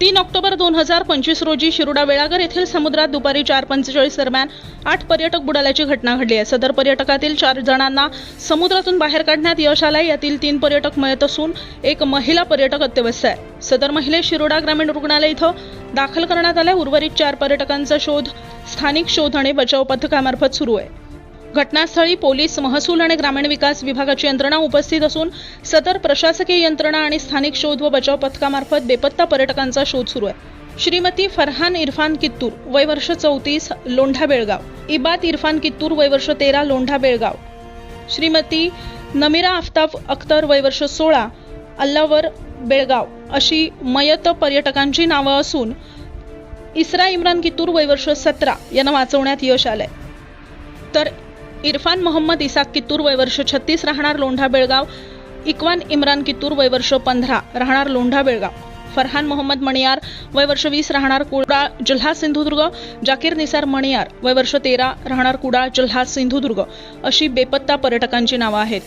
तीन ऑक्टोबर दोन हजार पंचवीस रोजी शिरोडा वेळागर येथील समुद्रात दुपारी चार पंचेचाळीस दरम्यान आठ पर्यटक बुडाल्याची घटना घडली आहे. सदर पर्यटकातील चार जणांना समुद्रातून बाहेर काढण्यात यश आलंय. यातील तीन पर्यटक मयत असून एक महिला पर्यटक अत्यवस्थ आहे. सदर महिले शिरोडा ग्रामीण रुग्णालय इथं दाखल करण्यात आलंय. उर्वरित चार पर्यटकांचा शोध स्थानिक शोध आणि बचाव पथकामार्फत सुरू आहे. घटनास्थळी पोलीस महसूल आणि ग्रामीण विकास विभागाची यंत्रणा उपस्थित असून सदर प्रशासकीय यंत्रणा आणि स्थानिक शोध व बचाव पथकामार्फत बेपत्ता पर्यटकांचा शोध सुरू आहे. श्रीमती फरहान इरफान कित्तूर वय वर्ष चौतीस लोंढा बेळगाव. इबात इरफान कित्तूर वय वर्ष तेरा लोंढा बेळगाव. श्रीमती नमिरा आफताब अख्तर वय वर्ष सोळा अल्लावर बेळगाव अशी मयत पर्यटकांची नावं असून इस्रा इम्रान कित्तूर वय वर्ष सतरा यांना वाचवण्यात यश आलंय. तर इरफान मोहम्मद इसाक कित्तूर वयवर्ष छत्तीस राहणार लोंढा बेळगाव. इक्वान इम्रान कित्तूर वयवर्ष पंधरा राहणार लोंढा बेळगाव. फरहान मोहम्मद मणियार वयवर्ष वीस राहणार कुडाळ जिल्हा सिंधुदुर्ग. जाकीर निसार मणियार वयवर्ष तेरा राहणार कुडाळ जिल्हा सिंधुदुर्ग. अशी बेपत्ता पर्यटकांची नावं आहेत.